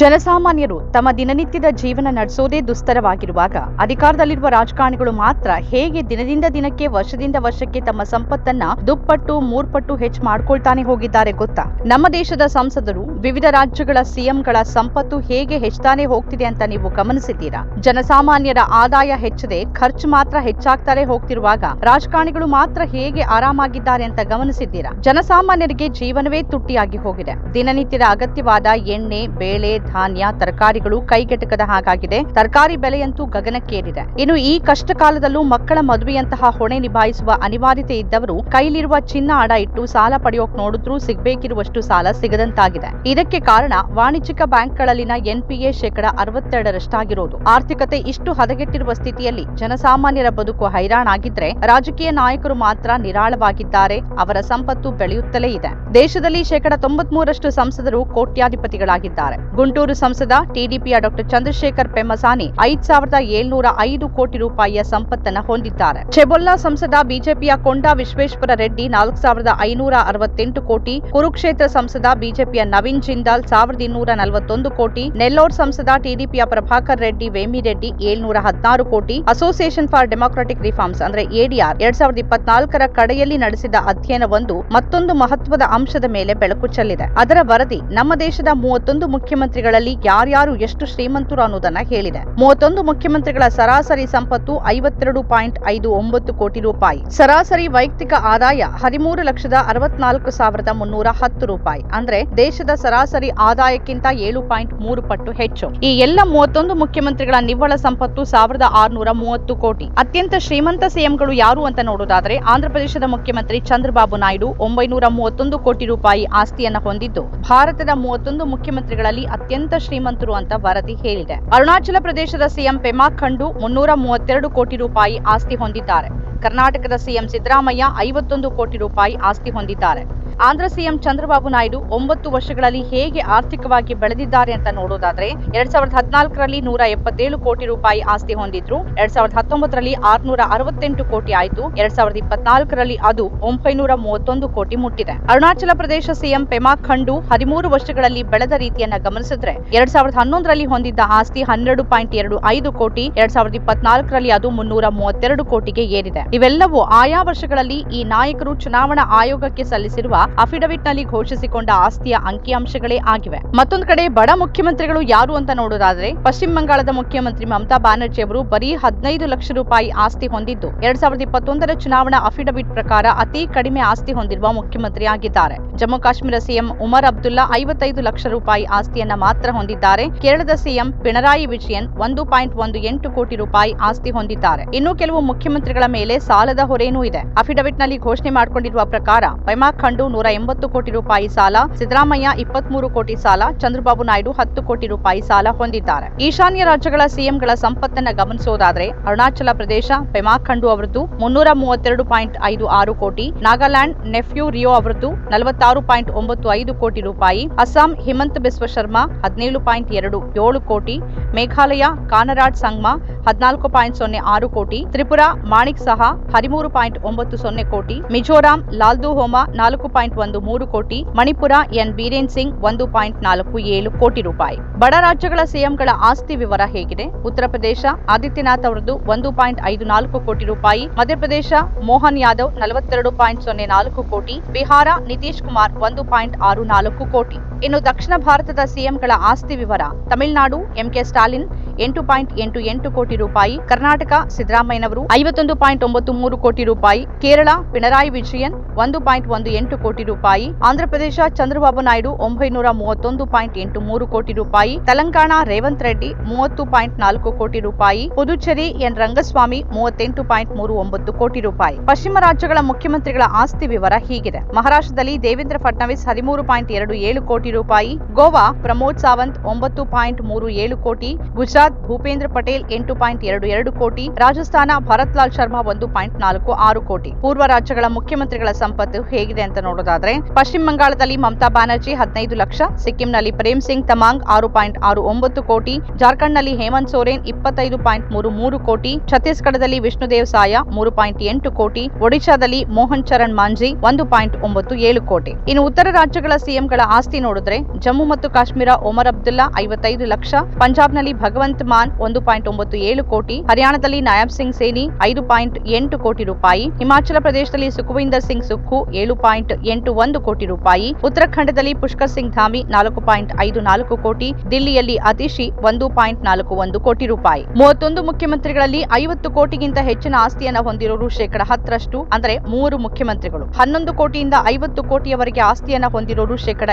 ಜನಸಾಮಾನ್ಯರು ತಮ್ಮ ದಿನನಿತ್ಯದ ಜೀವನ ನಡೆಸೋದೇ ದುಸ್ತರವಾಗಿರುವಾಗ ಅಧಿಕಾರದಲ್ಲಿರುವ ರಾಜಕಾರಣಿಗಳು ಮಾತ್ರ ಹೇಗೆ ದಿನದಿಂದ ದಿನಕ್ಕೆ ವರ್ಷದಿಂದ ವರ್ಷಕ್ಕೆ ತಮ್ಮ ಸಂಪತ್ತನ್ನ ದುಪ್ಪಟ್ಟು, ಮೂರ್ಪಟ್ಟು ಹೆಚ್ಚು ಮಾಡ್ಕೊಳ್ತಾನೆ ಹೋಗಿದ್ದಾರೆ ಗೊತ್ತಾ? ನಮ್ಮ ದೇಶದ ಸಂಸದರು, ವಿವಿಧ ರಾಜ್ಯಗಳ ಸಿಎಂಗಳ ಸಂಪತ್ತು ಹೇಗೆ ಹೆಚ್ಚಾನೆ ಹೋಗ್ತಿದೆ ಅಂತ ನೀವು ಗಮನಿಸಿದ್ದೀರಾ? ಜನಸಾಮಾನ್ಯರ ಆದಾಯ ಹೆಚ್ಚದೆ, ಖರ್ಚು ಮಾತ್ರ ಹೆಚ್ಚಾಗ್ತಾರೆ ಹೋಗ್ತಿರುವಾಗ ರಾಜಕಾರಣಿಗಳು ಮಾತ್ರ ಹೇಗೆ ಆರಾಮಾಗಿದ್ದಾರೆ ಅಂತ ಗಮನಿಸಿದ್ದೀರಾ? ಜನಸಾಮಾನ್ಯರಿಗೆ ಜೀವನವೇ ತುಟ್ಟಿಯಾಗಿ ಹೋಗಿದೆ. ದಿನನಿತ್ಯದ ಅಗತ್ಯವಾದ ಎಣ್ಣೆ, ಬೇಳೆ ಧಾನ್ಯ, ತರಕಾರಿಗಳು ಕೈಗೆಟಕದ ಹಾಗಾಗಿದೆ. ತರಕಾರಿ ಬೆಲೆಯಂತೂ ಗಗನಕ್ಕೇರಿದೆ. ಇನ್ನು ಈ ಕಷ್ಟ ಕಾಲದಲ್ಲೂ ಮಕ್ಕಳ ಮದುವೆಯಂತಹ ಹೊಣೆ ನಿಭಾಯಿಸುವ ಅನಿವಾರ್ಯತೆ ಇದ್ದವರು ಕೈಲಿರುವ ಚಿನ್ನ ಅಡ ಇಟ್ಟು ಸಾಲ ಪಡೆಯೋಕ್ ನೋಡಿದ್ರೂ ಸಿಗಬೇಕಿರುವಷ್ಟು ಸಾಲ ಸಿಗದಂತಾಗಿದೆ. ಇದಕ್ಕೆ ಕಾರಣ ವಾಣಿಜ್ಯಿಕ ಬ್ಯಾಂಕ್ಗಳಲ್ಲಿನ ಎನ್ಪಿಎ ಶೇಕಡ ಅರವತ್ತೆರಡರಷ್ಟಾಗಿರೋದು. ಆರ್ಥಿಕತೆ ಇಷ್ಟು ಹದಗೆಟ್ಟಿರುವ ಸ್ಥಿತಿಯಲ್ಲಿ ಜನಸಾಮಾನ್ಯರ ಬದುಕು ಹೈರಾಣಾಗಿದ್ರೆ ರಾಜಕೀಯ ನಾಯಕರು ಮಾತ್ರ ನಿರಾಳವಾಗಿದ್ದಾರೆ. ಅವರ ಸಂಪತ್ತು ಬೆಳೆಯುತ್ತಲೇ ಇದೆ. ದೇಶದಲ್ಲಿ ಶೇಕಡ ತೊಂಬತ್ಮೂರಷ್ಟು ಸಂಸದರು ಕೋಟ್ಯಾಧಿಪತಿಗಳಾಗಿದ್ದಾರೆ. ಗುಂಟೂರು ಸಂಸದ ಟಿಡಿಪಿಯ ಡಾಕ್ಟರ್ ಚಂದ್ರಶೇಖರ್ ಪೆಮ್ಮಸಾನಿ ಐದ್ ಸಾವಿರದ ಏಳ್ನೂರ ಐದು ಕೋಟಿ ರೂಪಾಯಿಯ ಸಂಪತ್ತನ್ನು ಹೊಂದಿದ್ದಾರೆ. ಚೆಬೊಲ್ಲಾ ಸಂಸದ ಬಿಜೆಪಿಯ ಕೊಂಡ ವಿಶ್ವೇಶ್ವರ ರೆಡ್ಡಿ ನಾಲ್ಕು ಸಾವಿರದ ಐನೂರ ಅರವತ್ತೆಂಟು ಕೋಟಿ, ಕುರುಕ್ಷೇತ್ರ ಸಂಸದ ಬಿಜೆಪಿಯ ನವೀನ್ ಜಿಂದಾಲ್ ಸಾವಿರದ ಇನ್ನೂರ ನಲವತ್ತೊಂದು ಕೋಟಿ, ನೆಲ್ಲೂರ್ ಸಂಸದ ಟಿಡಿಪಿಯ ಪ್ರಭಾಕರ್ ರೆಡ್ಡಿ ವೇಮಿರೆಡ್ಡಿ ಏಳ್ನೂರ ಹದಿನಾರು ಕೋಟಿ ಅಸೋಸಿಯೇಷನ್ ಫಾರ್ ಡೆಮಾಕ್ರಟಿಕ್ ರಿಫಾರ್ಮ್ಸ್ ಅಂದ್ರೆ ಎಡಿಆರ್ ಎರಡ್ ಸಾವಿರದ ಇಪ್ಪತ್ನಾಲ್ಕರ ಕಡೆಯಲ್ಲಿ ನಡೆಸಿದ ಅಧ್ಯಯನವೊಂದು ಮತ್ತೊಂದು ಮಹತ್ವದ ಅಂಶದ ಮೇಲೆ ಬೆಳಕು ಚೆಲ್ಲಿದೆ. ಅದರ ವರದಿ ನಮ್ಮ ದೇಶದ ಮೂವತ್ತೊಂದು ಮುಖ್ಯಮಂತ್ರಿಗಳಲ್ಲಿ ಯಾರ್ಯಾರು ಎಷ್ಟು ಶ್ರೀಮಂತರು ಅನ್ನೋದನ್ನ ಹೇಳಿದೆ. ಮೂವತ್ತೊಂದು ಮುಖ್ಯಮಂತ್ರಿಗಳ ಸರಾಸರಿ ಸಂಪತ್ತು ಐವತ್ತೆರಡು ಪಾಯಿಂಟ್ ಐದು ಒಂಬತ್ತು ಕೋಟಿ ರೂಪಾಯಿ. ಸರಾಸರಿ ವೈಯಕ್ತಿಕ ಆದಾಯ ಹದಿಮೂರು ಲಕ್ಷದ ಅರವತ್ನಾಲ್ಕು ಸಾವಿರದ ಮುನ್ನೂರ ಹತ್ತು ರೂಪಾಯಿ. ಅಂದ್ರೆ ದೇಶದ ಸರಾಸರಿ ಆದಾಯಕ್ಕಿಂತ ಏಳು ಪಾಯಿಂಟ್ ಮೂರು ಪಟ್ಟು ಹೆಚ್ಚು. ಈ ಎಲ್ಲ ಮೂವತ್ತೊಂದು ಮುಖ್ಯಮಂತ್ರಿಗಳ ನಿವ್ವಳ ಸಂಪತ್ತು ಸಾವಿರದ ಆರುನೂರ ಮೂವತ್ತು ಕೋಟಿ. ಅತ್ಯಂತ ಶ್ರೀಮಂತ ಸಿಎಂಗಳು ಯಾರು ಅಂತ ನೋಡೋದಾದ್ರೆ ಆಂಧ್ರಪ್ರದೇಶದ ಮುಖ್ಯಮಂತ್ರಿ ಚಂದ್ರಬಾಬು ನಾಯ್ಡು ಒಂಬೈನೂರ ಮೂವತ್ತೊಂದು ಕೋಟಿ ರೂಪಾಯಿ ಆಸ್ತಿಯನ್ನ ಹೊಂದಿದ್ದು. ಭಾರತದ ಮೂವತ್ತೊಂದು ಮುಖ್ಯಮಂತ್ರಿಗಳಲ್ಲಿ ಅತ್ಯಂತ ಶ್ರೀಮಂತರು ಅಂತ ವರದಿ ಹೇಳಿದೆ. ಅರುಣಾಚಲ ಪ್ರದೇಶದ ಸಿಎಂ ಪೆಮಾ ಖಂಡು ಮುನ್ನೂರ ಮೂವತ್ತೆರಡು ಕೋಟಿ ರೂಪಾಯಿ ಆಸ್ತಿ ಹೊಂದಿದ್ದಾರೆ. ಕರ್ನಾಟಕದ ಸಿಎಂ ಸಿದ್ದರಾಮಯ್ಯ ಐವತ್ತೊಂದು ಕೋಟಿ ರೂಪಾಯಿ ಆಸ್ತಿ ಹೊಂದಿದ್ದಾರೆ. ಆಂಧ್ರ ಸಿಎಂ ಚಂದ್ರಬಾಬು ನಾಯ್ಡು ಒಂಬತ್ತು ವರ್ಷಗಳಲ್ಲಿ ಹೇಗೆ ಆರ್ಥಿಕವಾಗಿ ಬೆಳೆದಿದ್ದಾರೆ ಅಂತ ನೋಡೋದಾದ್ರೆ ಎರಡ್ ಸಾವಿರದ ಹದಿನಾಲ್ಕರಲ್ಲಿ ನೂರ ಎಪ್ಪತ್ತೇಳು ಕೋಟಿ ರೂಪಾಯಿ ಆಸ್ತಿ ಹೊಂದಿದ್ರು. ಎರಡ್ ಸಾವಿರದ ಹತ್ತೊಂಬತ್ತರಲ್ಲಿ ಆರ್ನೂರ ಅರವತ್ತೆಂಟು ಕೋಟಿ ಆಯಿತು. ಎರಡ್ ಸಾವಿರದ ಇಪ್ಪತ್ನಾಲ್ಕರಲ್ಲಿ ಅದು ಒಂಬೈನೂರ ಮೂವತ್ತೊಂದು ಕೋಟಿ ಮುಟ್ಟಿದೆ. ಅರುಣಾಚಲ ಪ್ರದೇಶ ಸಿಎಂ ಪೆಮಾ ಖಂಡು ಹದಿಮೂರು ವರ್ಷಗಳಲ್ಲಿ ಬೆಳೆದ ರೀತಿಯನ್ನ ಗಮನಿಸಿದ್ರೆ ಎರಡ್ ಸಾವಿರದ ಹನ್ನೊಂದರಲ್ಲಿ ಹೊಂದಿದ್ದ ಆಸ್ತಿ ಹನ್ನೆರಡು ಪಾಯಿಂಟ್ ಎರಡು ಐದು ಕೋಟಿ, ಎರಡ್ ಸಾವಿರದ ಇಪ್ಪತ್ನಾಲ್ಕರಲ್ಲಿ ಅದು ಮುನ್ನೂರ ಮೂವತ್ತೆರಡು ಕೋಟಿಗೆ ಏರಿದೆ. ಇವೆಲ್ಲವೂ ಆಯಾ ವರ್ಷಗಳಲ್ಲಿ ಈ ನಾಯಕರು ಚುನಾವಣಾ ಆಯೋಗಕ್ಕೆ ಸಲ್ಲಿಸಿರುವ ಅಫಿಡವಿಟ್ನಲ್ಲಿ ಘೋಷಿಸಿಕೊಂಡ ಆಸ್ತಿಯ ಅಂಕಿಅಂಶಗಳೇ ಆಗಿವೆ. ಮತ್ತೊಂದು ಕಡೆ ಬಡ ಮುಖ್ಯಮಂತ್ರಿಗಳು ಯಾರು ಅಂತ ನೋಡೋದಾದ್ರೆ ಪಶ್ಚಿಮ ಬಂಗಾಳದ ಮುಖ್ಯಮಂತ್ರಿ ಮಮತಾ ಬ್ಯಾನರ್ಜಿ ಅವರು ಬರೀ ಹದಿನೈದು ಲಕ್ಷ ರೂಪಾಯಿ ಆಸ್ತಿ ಹೊಂದಿದ್ದು. ಎರಡ್ ಸಾವಿರದ ಇಪ್ಪತ್ತೊಂದರ ಚುನಾವಣಾ ಅಫಿಡವಿಟ್ ಪ್ರಕಾರ ಅತಿ ಕಡಿಮೆ ಆಸ್ತಿ ಹೊಂದಿರುವ ಮುಖ್ಯಮಂತ್ರಿ ಆಗಿದ್ದಾರೆ. ಜಮ್ಮು ಕಾಶ್ಮೀರ ಸಿಎಂ ಉಮರ್ ಅಬ್ದುಲ್ಲಾ ಐವತ್ತೈದು ಲಕ್ಷ ರೂಪಾಯಿ ಆಸ್ತಿಯನ್ನ ಮಾತ್ರ ಹೊಂದಿದ್ದಾರೆ. ಕೇರಳದ ಸಿಎಂ ಪಿಣರಾಯಿ ವಿಜಯನ್ ಒಂದು ಪಾಯಿಂಟ್ ಒಂದು ಎಂಟು ಕೋಟಿ ರೂಪಾಯಿ ಆಸ್ತಿ ಹೊಂದಿದ್ದಾರೆ. ಇನ್ನು ಕೆಲವು ಮುಖ್ಯಮಂತ್ರಿಗಳ ಮೇಲೆ ಸಾಲದ ಹೊರೆನೂ ಇದೆ. ಅಫಿಡವಿಟ್ನಲ್ಲಿ ಘೋಷಣೆ ಮಾಡಿಕೊಂಡಿರುವ ಪ್ರಕಾರ ಪೈಮಾ ಖಂಡು ನೂರ ಎಂಬತ್ತು ಕೋಟಿ ರೂಪಾಯಿ ಸಾಲ, ಸಿದ್ದರಾಮಯ್ಯ ಇಪ್ಪತ್ಮೂರು ಕೋಟಿ ಸಾಲ, ಚಂದ್ರಬಾಬು ನಾಯ್ಡು ಹತ್ತು ಕೋಟಿ ರೂಪಾಯಿ ಸಾಲ ಹೊಂದಿದ್ದಾರೆ. ಈಶಾನ್ಯ ರಾಜ್ಯಗಳ ಸಿಎಂಗಳ ಸಂಪತ್ತನ್ನು ಗಮನಿಸುವುದಾದರೆ ಅರುಣಾಚಲ ಪ್ರದೇಶ ಪೆಮಾ ಖಂಡು ಅವರದ್ದು ಮುನ್ನೂರ ಮೂವತ್ತೆರಡು ಪಾಯಿಂಟ್ ಐದು ಆರು ಕೋಟಿ, ನಾಗಾಲ್ಯಾಂಡ್ ನೆಫ್ಯೂ ರಿಯೋ ಅವರದ್ದು ನಲವತ್ತಾರು ಪಾಯಿಂಟ್ ಒಂಬತ್ತು ಐದು ಕೋಟಿ ರೂಪಾಯಿ, ಅಸ್ಸಾಂ ಹಿಮಂತ್ ಬಿಸ್ವ ಶರ್ಮಾ ಹದಿನೇಳು ಪಾಯಿಂಟ್ ಎರಡು ಏಳು ಕೋಟಿ, ಮೇಘಾಲಯ ಕಾನರಾಡ್ ಸಂಗ್ಮಾ ಹದಿನಾಲ್ಕು ಪಾಯಿಂಟ್ ಸೊನ್ನೆ ಆರು ಕೋಟಿ, ತ್ರಿಪುರಾ, ಮಾಣಿಕ್ ಸಹ ಹದಿಮೂರು ಪಾಯಿಂಟ್ ಒಂಬತ್ತು ಸೊನ್ನೆ ಕೋಟಿ, ಮಿಜೋರಾಂ, ಲಾಲ್ದು ಹೋಮಾ ನಾಲ್ಕು ಪಾಯಿಂಟ್ ಒಂದು ಮೂರು ಕೋಟಿ, ಮಣಿಪುರ ಎನ್ ಬೀರೇನ್ ಸಿಂಗ್ ಒಂದು ಪಾಯಿಂಟ್ ನಾಲ್ಕು ಏಳು ಕೋಟಿ ರೂಪಾಯಿ. ಬಡ ರಾಜ್ಯಗಳ ಸಿಎಂಗಳ ಆಸ್ತಿ ವಿವರ ಹೇಗಿದೆ? ಉತ್ತರ ಪ್ರದೇಶ, ಆದಿತ್ಯನಾಥ್ ಅವರದ್ದು ಒಂದು ಪಾಯಿಂಟ್ ಐದು ನಾಲ್ಕು ಕೋಟಿ ರೂಪಾಯಿ, ಮಧ್ಯಪ್ರದೇಶ, ಮೋಹನ್ ಯಾದವ್ ನಲವತ್ತೆರಡು ಪಾಯಿಂಟ್ ಸೊನ್ನೆ ನಾಲ್ಕು ಕೋಟಿ, ಬಿಹಾರ ನಿತೀಶ್ ಕುಮಾರ್ ಒಂದು ಪಾಯಿಂಟ್ ಆರು ನಾಲ್ಕು ಕೋಟಿ. ಇನ್ನು ದಕ್ಷಿಣ ಭಾರತದ ಸಿಎಂಗಳ ಆಸ್ತಿ ವಿವರ. ತಮಿಳುನಾಡು, ಎಂಕೆ ಸ್ಟಾಲಿನ್, ಎಂಟು ಪಾಯಿಂಟ್ ಎಂಟು ಎಂಟು ಕೋಟಿ ರೂಪಾಯಿ. ಕರ್ನಾಟಕ, ಸಿದ್ದರಾಮಯ್ಯನವರು, ಐವತ್ತೊಂದು ಪಾಯಿಂಟ್ ಒಂಬತ್ತು ಮೂರು ಕೋಟಿ ರೂಪಾಯಿ. ಕೇರಳ, ಪಿಣರಾಯಿ ವಿಜಯನ್, ಒಂದು ಪಾಯಿಂಟ್ ಒಂದು ಎಂಟು ಕೋಟಿ ರೂಪಾಯಿ. ಆಂಧ್ರಪ್ರದೇಶ, ಚಂದ್ರಬಾಬು ನಾಯ್ಡು, ಒಂಬೈನೂರ ಮೂವತ್ತೊಂದು ಪಾಯಿಂಟ್ ಎಂಟು ಮೂರು ಕೋಟಿ ರೂಪಾಯಿ. ತೆಲಂಗಾಣ, ರೇವಂತ್ ರೆಡ್ಡಿ, ಮೂವತ್ತು ಪಾಯಿಂಟ್ ನಾಲ್ಕು ಕೋಟಿ ರೂಪಾಯಿ. ಪುದುಚೇರಿ, ಎನ್ ರಂಗಸ್ವಾಮಿ, ಮೂವತ್ತೆಂಟು ಪಾಯಿಂಟ್ ಮೂರು ಒಂಬತ್ತು ಕೋಟಿ ರೂಪಾಯಿ. ಪಶ್ಚಿಮ ರಾಜ್ಯಗಳ ಮುಖ್ಯಮಂತ್ರಿಗಳ ಆಸ್ತಿ ವಿವರ ಹೀಗಿದೆ. ಮಹಾರಾಷ್ಟ್ರದಲ್ಲಿ ದೇವೇಂದ್ರ ಫಡ್ನವೀಸ್ ಹದಿಮೂರು ಪಾಯಿಂಟ್ ಎರಡು ಏಳು ಕೋಟಿ ರೂಪಾಯಿ. ಗೋವಾ, ಪ್ರಮೋದ್ ಸಾವಂತ್ ಒಂಬತ್ತು ಪಾಯಿಂಟ್ ಮೂರು ಏಳು ಕೋಟಿ. ಗುಜರಾತ್, ಭೂಪೇಂದ್ರ ಪಟೇಲ್ ಎಂಟು ಪಾಯಿಂಟ್ ಎರಡು ಎರಡು ಕೋಟಿ. ರಾಜಸ್ಥಾನ ಭರತ್ ಲಾಲ್ ಶರ್ಮಾ ಒಂದು ಪಾಯಿಂಟ್ ನಾಲ್ಕು ಆರು ಕೋಟಿ. ಪೂರ್ವ ರಾಜ್ಯಗಳ ಮುಖ್ಯಮಂತ್ರಿಗಳ ಸಂಪತ್ತು ಹೇಗಿದೆ ಅಂತ ನೋಡೋದಾದ್ರೆ, ಪಶ್ಚಿಮ ಬಂಗಾಳದಲ್ಲಿ ಮಮತಾ ಬ್ಯಾನರ್ಜಿ ಹದಿನೈದು ಲಕ್ಷ, ಸಿಕ್ಕಿಂನಲ್ಲಿ ಪ್ರೇಮ್ ಸಿಂಗ್ ತಮಾಂಗ್ ಆರು ಪಾಯಿಂಟ್ ಆರು ಒಂಬತ್ತು ಕೋಟಿ. ಜಾರ್ಖಂಡ್ನಲ್ಲಿ ಹೇಮಂತ್ ಸೋರೆನ್ ಇಪ್ಪತ್ತೈದು ಪಾಯಿಂಟ್ ಮೂರು ಮೂರು ಕೋಟಿ. ಛತ್ತೀಸ್ಗಢದಲ್ಲಿ ವಿಷ್ಣುದೇವ್ ಸಾಯ ಮೂರು ಪಾಯಿಂಟ್ ಎಂಟು ಕೋಟಿ. ಒಡಿಶಾದಲ್ಲಿ ಮೋಹನ್ ಚರಣ್ ಮಾಂಜಿ ಒಂದು ಪಾಯಿಂಟ್ ಒಂಬತ್ತು ಏಳು ಕೋಟಿ. ಇನ್ನು ಉತ್ತರ ರಾಜ್ಯಗಳ ಸಿಎಂಗಳ ಆಸ್ತಿ ನೋಡೋದು ನೋಡಿದ್ರೆ ಜಮ್ಮು ಮತ್ತು ಕಾಶ್ಮೀರ ಒಮರ್ ಅಬ್ದುಲ್ಲಾ ಐವತ್ತೈದು ಲಕ್ಷ, ಪಂಜಾಬ್ನಲ್ಲಿ ಭಗವಂತ್ ಮಾನ್ ಒಂದು ಪಾಯಿಂಟ್ ಒಂಬತ್ತು ಏಳು ಕೋಟಿ, ಹರಿಯಾಣದಲ್ಲಿ ನಾಯಬ್ ಸಿಂಗ್ ಸೇನಿ ಐದು ಪಾಯಿಂಟ್ ಎಂಟು ಕೋಟಿ ರೂಪಾಯಿ, ಹಿಮಾಚಲ ಪ್ರದೇಶದಲ್ಲಿ ಸುಖವಿಂದರ್ ಸಿಂಗ್ ಸುಖು ಏಳು ಪಾಯಿಂಟ್ ಎಂಟು ಒಂದು ಕೋಟಿ ರೂಪಾಯಿ, ಉತ್ತರಾಖಂಡದಲ್ಲಿ ಪುಷ್ಕರ್ ಸಿಂಗ್ ಧಾಮಿ ನಾಲ್ಕು ಪಾಯಿಂಟ್ ಐದು ನಾಲ್ಕು ಕೋಟಿ, ದಿಲ್ಲಿಯಲ್ಲಿ ಅತಿಶಿ ಒಂದು ಪಾಯಿಂಟ್ ನಾಲ್ಕು ಒಂದು ಕೋಟಿ ರೂಪಾಯಿ. ಮೂವತ್ತೊಂದು ಮುಖ್ಯಮಂತ್ರಿಗಳಲ್ಲಿ ಐವತ್ತು ಕೋಟಿಗಿಂತ ಹೆಚ್ಚಿನ ಆಸ್ತಿಯನ್ನ ಹೊಂದಿರೋರು ಶೇಕಡ ಹತ್ತರಷ್ಟು, ಅಂದರೆ ಮೂವರು ಮುಖ್ಯಮಂತ್ರಿಗಳು. ಹನ್ನೊಂದು ಕೋಟಿಯಿಂದ ಐವತ್ತು ಕೋಟಿಯವರೆಗೆ ಆಸ್ತಿಯನ್ನ ಹೊಂದಿರೋರು ಶೇಕಡ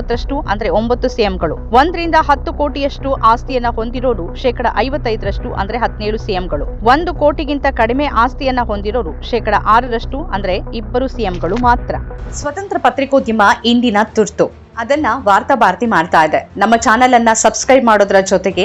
ಇಪ್ಪತ್ತೊಂಬತ್ತರಷ್ಟು ಅಂದ್ರೆ ಒಂಬತ್ತು ಸಿಎಂಗಳು. ಒಂದರಿಂದ ಹತ್ತು ಕೋಟಿಯಷ್ಟು ಆಸ್ತಿಯನ್ನ ಹೊಂದಿರೋರು ಶೇಕಡ ಐವತ್ತೈದರಷ್ಟು, ಅಂದ್ರೆ ಹದಿನೇಳು ಸಿಎಂಗಳು. ಒಂದು ಕೋಟಿಗಿಂತ ಕಡಿಮೆ ಆಸ್ತಿಯನ್ನ ಹೊಂದಿರೋರು ಶೇಕಡ ಆರರಷ್ಟು, ಅಂದ್ರೆ ಇಬ್ಬರು ಸಿಎಂಗಳು ಮಾತ್ರ. ಸ್ವತಂತ್ರ ಪತ್ರಿಕೋದ್ಯಮ ಇಂದಿನ ತುರ್ತು. ಅದನ್ನ ವಾರ್ತಾ ಭಾರತಿ ಮಾಡ್ತಾ ಇದೆ. ನಮ್ಮ ಚಾನೆಲ್ ಅನ್ನ ಸಬ್ಸ್ಕ್ರೈಬ್ ಮಾಡೋದ್ರ ಜೊತೆಗೆ